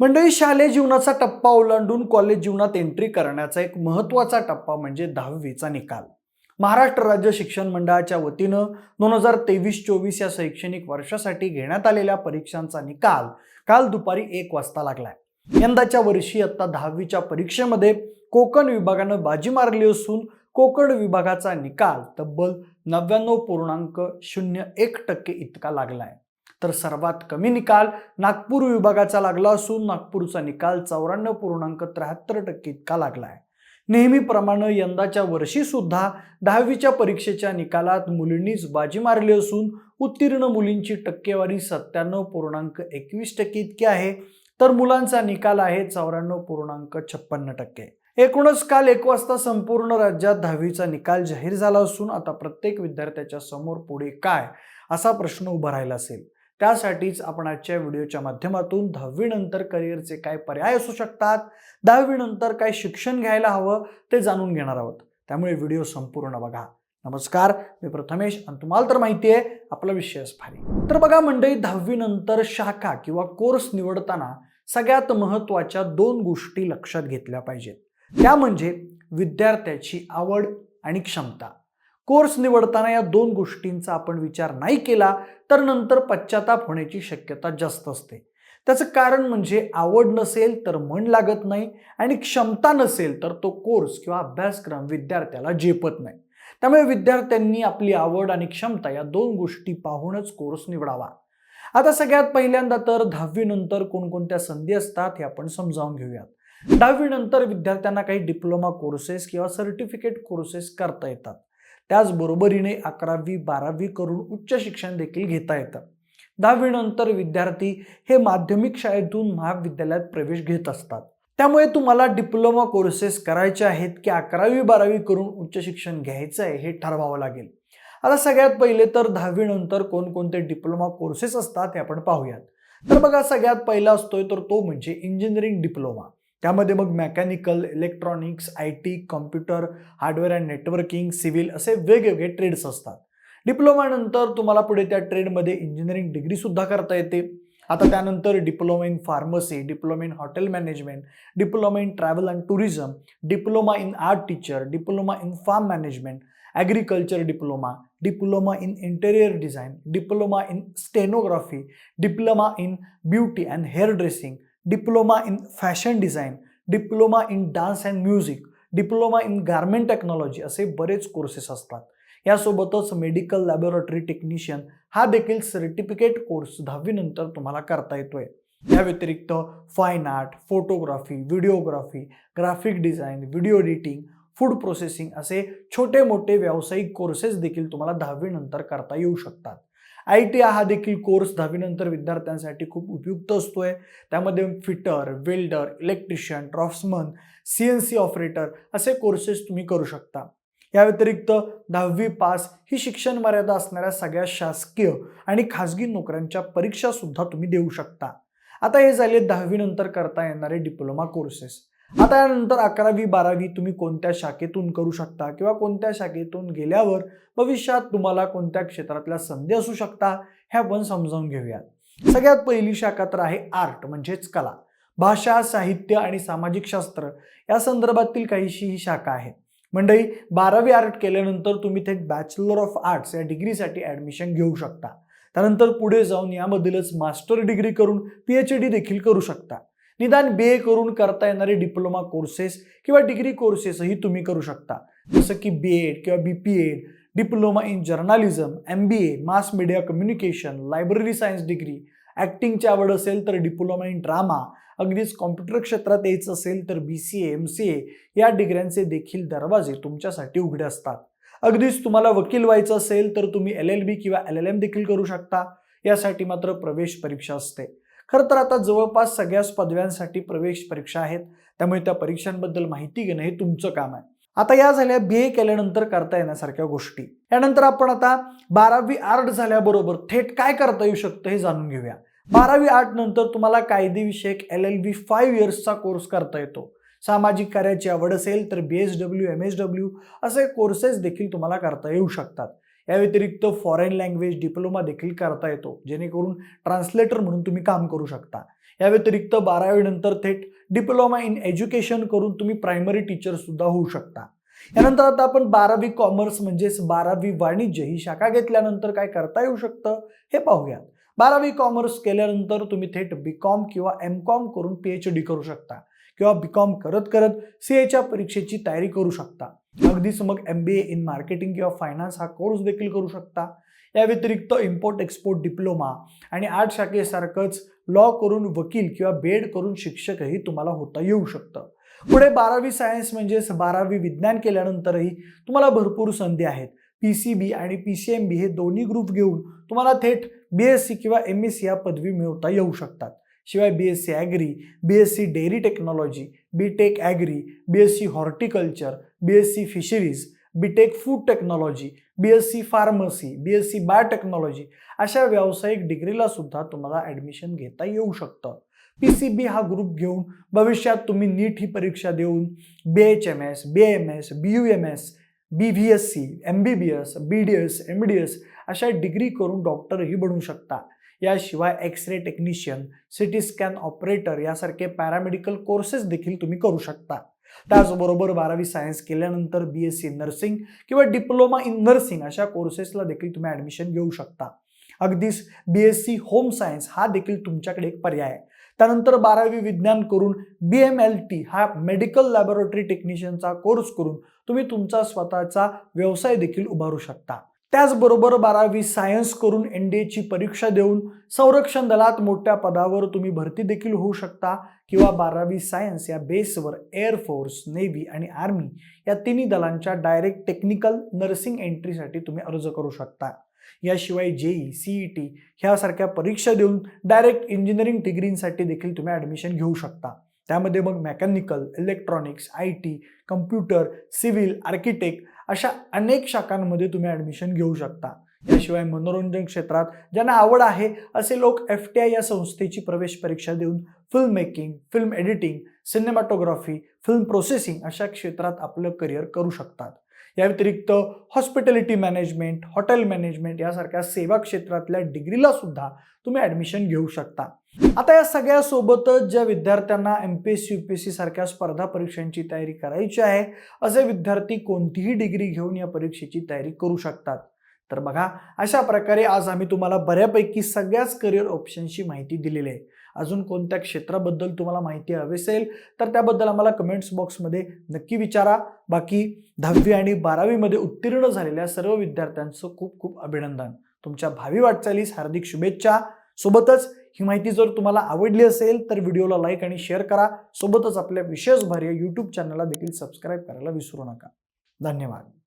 मंडळी शालेय जीवनाचा टप्पा ओलांडून कॉलेज जीवनात एंट्री करण्याचा एक महत्त्वाचा टप्पा म्हणजे दहावीचा निकाल. महाराष्ट्र राज्य शिक्षण मंडळाच्या वतीनं दोन हजार तेवीस चोवीस या शैक्षणिक वर्षासाठी घेण्यात आलेल्या परीक्षांचा निकाल काल दुपारी एक वाजता लागलाय. यंदाच्या वर्षी आता दहावीच्या परीक्षेमध्ये कोकण विभागानं बाजी मारली असून कोकण विभागाचा निकाल तब्बल नव्याण्णव पूर्णांक शून्य एक टक्के इतका लागलाय. तर सर्वात कमी निकाल नागपूर विभागाचा लागला असून नागपूरचा निकाल चौऱ्याण्णव पूर्णांक त्र्याहत्तर टक्के इतका लागला आहे नेहमीप्रमाणे यंदाच्या वर्षीसुद्धा दहावीच्या परीक्षेच्या निकालात मुलींनीच बाजी मारली असून उत्तीर्ण मुलींची टक्केवारी सत्त्याण्णव पूर्णांक एकवीस टक्के इतकी आहे. तर मुलांचा निकाल आहे चौऱ्याण्णव पूर्णांक छप्पन्न टक्के. एकूणच काल एक वाजता संपूर्ण राज्यात दहावीचा निकाल जाहीर झाला असून आता प्रत्येक विद्यार्थ्याच्या समोर पुढे काय असा प्रश्न उभा राहिला असेल. त्यासाठीच आपण आजच्या व्हिडिओच्या माध्यमातून दहावीनंतर करिअरचे काय पर्याय असू शकतात दहावीनंतर काय शिक्षण घ्यायला हवं ते जाणून घेणार आहोत. त्यामुळे व्हिडिओ संपूर्ण बघा. नमस्कार मी प्रथमेश आणि तुम्हाला तर माहिती आहे आपला विषयच भारी. तर बघा मंडळी दहावीनंतर शाखा किंवा कोर्स निवडताना सगळ्यात महत्त्वाच्या दोन गोष्टी लक्षात घेतल्या पाहिजेत. त्या म्हणजे विद्यार्थ्याची आवड आणि क्षमता. कोर्स निवडताना या दोन गोष्टींचा आपण विचार नाही केला तर नंतर पश्चाताप होण्याची शक्यता जास्त असते. त्याचं कारण म्हणजे आवड नसेल तर मन लागत नाही आणि क्षमता नसेल तर तो कोर्स किंवा अभ्यासक्रम विद्यार्थ्याला झेपत नाही. त्यामुळे विद्यार्थ्यांनी आपली आवड आणि क्षमता या दोन गोष्टी पाहूनच कोर्स निवडावा. आता सगळ्यात पहिल्यांदा तर दहावीनंतर कोणकोणत्या संधी असतात हे आपण समजावून घेऊयात. दहावीनंतर विद्यार्थ्यांना काही डिप्लोमा कोर्सेस किंवा सर्टिफिकेट कोर्सेस करता येतात. त्याचबरोबरीने अकरावी बारावी करून उच्च शिक्षण देखील घेता येतं. दहावीनंतर विद्यार्थी हे माध्यमिक शाळेतून महाविद्यालयात प्रवेश घेत असतात. त्यामुळे तुम्हाला डिप्लोमा कोर्सेस करायचे आहेत की अकरावी बारावी करून उच्च शिक्षण घ्यायचं आहे हे ठरवावं लागेल. आता सगळ्यात पहिले तर दहावीनंतर कोणकोणते डिप्लोमा कोर्सेस असतात हे आपण पाहूयात. तर बघा सगळ्यात पहिला असतोय तर तो म्हणजे इंजिनिअरिंग डिप्लोमा. त्यामध्ये मग mechanical electronics I T computer hardware and networking civil असे वेगवेगळे ट्रेड्स असतात. डिप्लोमानंतर तुम्हाला पुढे त्या ट्रेडमध्ये इंजिनिअरिंग डिग्रीसुद्धा करता येते. आता त्यानंतर diploma in pharmacy diploma in hotel management diploma in travel and tourism diploma in art teacher diploma in farm management agriculture diploma diploma in interior design diploma in stenography diploma in beauty and hair dressing diploma in fashion design diploma in dance and music diploma in garment technology असे बरेच courses असतात. यासोबतच medical laboratory technician हा देखील certificate course दहावीनंतर तुम्हाला करता येतोय. या व्यतिरिक्त fine art photography videography graphic design video editing food processing असे छोटे मोठे व्यावसायिक कोर्सेस देखील तुम्हाला दहावीनंतर करता येऊ शकतात. आय टी हा देखील कोर्स दहावीनंतर विद्यार्थ्यांसाठी खूप उपयुक्त असतोय. त्यामध्ये fitter welder electrician draftsman C N C operator असे कोर्सेस तुम्ही करू शकता. या व्यतिरिक्त दहावी पास ही शिक्षण मर्यादा असणाऱ्या सगळ्या शासकीय आणि खाजगी नोकऱ्यांच्या परीक्षा सुद्धा तुम्ही देऊ शकता. आता हे झाले दहावीनंतर करता येणारे डिप्लोमा कोर्सेस. आता यानंतर अकरावी बारावी तुम्ही कोणत्या शाखेतून करू शकता किंवा कोणत्या शाखेतून गेल्यावर भविष्यात तुम्हाला कोणत्या क्षेत्रातल्या संधी असू शकता हे आपण समजावून घेऊयात. सगळ्यात पहिली शाखा तर आहे आर्ट म्हणजेच कला. भाषा साहित्य आणि सामाजिक शास्त्र या संदर्भातील काहीशी ही शाखा आहे. मंडळी बारावी आर्ट केल्यानंतर तुम्ही थेट बॅचलर ऑफ आर्ट्स या डिग्रीसाठी ॲडमिशन घेऊ शकता. त्यानंतर पुढे जाऊन यामधीलच मास्टर डिग्री करून पी एच डी देखील करू शकता. निदान बी ए करून करता येणारे डिप्लोमा कोर्सेस किंवा डिग्री कोर्सेसही तुम्ही करू शकता. जसं की बी एड किंवा B P Ed diploma in journalism M B A mass media communication library science degree ॲक्टिंगची आवड असेल तर डिप्लोमा इन ड्रामा अगदीच कॉम्प्युटर क्षेत्रात यायचं असेल तर B C A M C A या डिग्र्यांचे देखील दरवाजे तुमच्यासाठी उघडे असतात. अगदीच तुम्हाला वकील व्हायचं असेल तर तुम्ही एल एल बी किंवा एल एल एम देखील करू शकता. यासाठी मात्र प्रवेश परीक्षा असते. खरं तर आता जवळपास सगळ्याच पदव्यांसाठी प्रवेश परीक्षा आहेत. त्यामुळे त्या परीक्षांबद्दल माहिती घेणं हे तुमचं काम आहे. आता या झाल्या बी ए केल्यानंतर करता येण्यासारख्या गोष्टी. यानंतर आपण आता बारावी आर्ट झाल्याबरोबर थेट काय करता येऊ शकतं हे जाणून घेऊया. बारावी आर्ट नंतर तुम्हाला कायदेविषयक एल एल बी फाईव्ह इयर्सचा कोर्स करता येतो. सामाजिक कार्याची आवड असेल तर B S W M S W असे कोर्सेस देखील तुम्हाला करता येऊ शकतात. या व्यतिरिक्त फॉरेन लँग्वेज डिप्लोमा देखील करता येतो जेणेकरून ट्रान्सलेटर म्हणून तुम्ही काम करू शकता. या व्यतिरिक्त बारावीनंतर थेट डिप्लोमा इन एज्युकेशन करून तुम्ही प्रायमरी टीचर सुद्धा होऊ शकता. यानंतर आता आपण बारावी कॉमर्स म्हणजेच बारावी वाणिज्य ही शाखा घेतल्यानंतर काय करता येऊ शकतं हे पाहूयात. बारावी कॉमर्स केल्यानंतर तुम्ही थेट बी कॉम किंवा एम कॉम करून पी एच डी करू शकता किंवा बी कॉम करत करत सी एच्या परीक्षेची तयारी करू शकता. अगदीच मग M B A in marketing किंवा फायनान्स हा कोर्स देखील करू शकता. या व्यतिरिक्त इम्पोर्ट एक्सपोर्ट डिप्लोमा आणि आर्ट शाखेसारखंच लॉ करून वकील किंवा बेड करून शिक्षकही तुम्हाला होता येऊ शकतं. पुढे बारावी सायन्स म्हणजेच बारावी विज्ञान केल्यानंतरही तुम्हाला भरपूर संधी आहेत. पी सी बी आणि पी सी एम बी हे दोन्ही ग्रुप घेऊन तुम्हाला थेट बी एस सी किंवा एम एस सी या पदवी मिळवता येऊ शकतात. शिवाय B S C agri B S C dairy technology B tech agri B S C horticulture B S C fisheries B tech food technology B S C pharmacy B S C biotechnology अशा व्यावसायिक डिग्रीला सुद्धा तुम्हाला admission घेता येऊ शकतं. P C B हा group घेऊन भविष्यात तुम्ही नीट ही परीक्षा देऊन B H M S B M S B U M S B V S C M B B S B D S M D S अशा डिग्री करून डॉक्टरही बनू शकता. याशिवाय X ray technician CT scan operator यासारखे paramedical courses देखील तुम्ही करू शकता. त्याचबरोबर बारावी सायन्स केल्यानंतर बी एस सी नर्सिंग किंवा डिप्लोमा इन नर्सिंग अशा कोर्सेसला देखील तुम्ही ॲडमिशन घेऊ शकता. अगदीच B S C home science हा देखील तुमच्याकडे एक पर्याय आहे. त्यानंतर बारावी विज्ञान करून बी एम एल टी हा मेडिकल लॅबोरेटरी टेक्निशियनचा कोर्स करून तुम्ही तुमचा स्वतःचा व्यवसाय देखील उभारू शकता. त्याचबरोबर बारावी सायन्स करून एन डी एची परीक्षा देऊन संरक्षण दलात मोठ्या पदावर तुम्ही भरती देखील होऊ शकता किंवा बारावी सायन्स या बेसवर एअरफोर्स नेव्ही आणि आर्मी या तिन्ही दलांच्या डायरेक्ट टेक्निकल नर्सिंग एंट्रीसाठी तुम्ही अर्ज करू शकता. याशिवाय जेई सीई टी ह्यासारख्या परीक्षा देऊन डायरेक्ट इंजिनिअरिंग डिग्रींसाठी देखील तुम्ही ॲडमिशन घेऊ शकता. त्यामध्ये मग mechanical electronics I T computer civil architect अशा अनेक शाखांमध्ये तुम्ही ॲडमिशन घेऊ शकता. याशिवाय मनोरंजन क्षेत्रात ज्यांना आवड आहे असे लोक एफ टी आय या संस्थेची प्रवेश परीक्षा देऊन film making film editing cinematography film processing अशा क्षेत्रात आपलं करिअर करू शकतात. या व्यतिरिक्त हॉस्पिटॅलिटी मॅनेजमेंट हॉटेल मॅनेजमेंट यासारख्या सेवा क्षेत्रातल्या डिग्रीला सुद्धा तुम्ही ॲडमिशन घेऊ शकता. आता या सगळ्यासोबतच ज्या विद्यार्थ्यांना M P S C U P S C सारख्या स्पर्धा परीक्षांची तयारी करायची आहे असे विद्यार्थी कोणतीही डिग्री घेऊन या परीक्षेची तयारी करू शकतात. तर बघा अशा प्रकारे आज आम्ही तुम्हाला बऱ्यापैकी सगळ्याच करिअर ऑप्शनची माहिती दिलेली आहे. अजून कोणत्या क्षेत्राबद्दल तुम्हाला माहिती हवी असेल तर त्याबद्दल आम्हाला कमेंट्स बॉक्समध्ये नक्की विचारा. बाकी दहावी आणि बारावीमध्ये उत्तीर्ण झालेल्या सर्व विद्यार्थ्यांचं खूप खूप अभिनंदन. तुमच्या भावी वाटचालीस हार्दिक शुभेच्छा. सोबतच ही माहिती जर तुम्हाला आवडली असेल तर व्हिडिओला लाईक आणि शेअर करा. सोबतच आपल्या विशेष भार्य यूट्यूब चॅनलला देखील सबस्क्राईब करायला विसरू नका. धन्यवाद.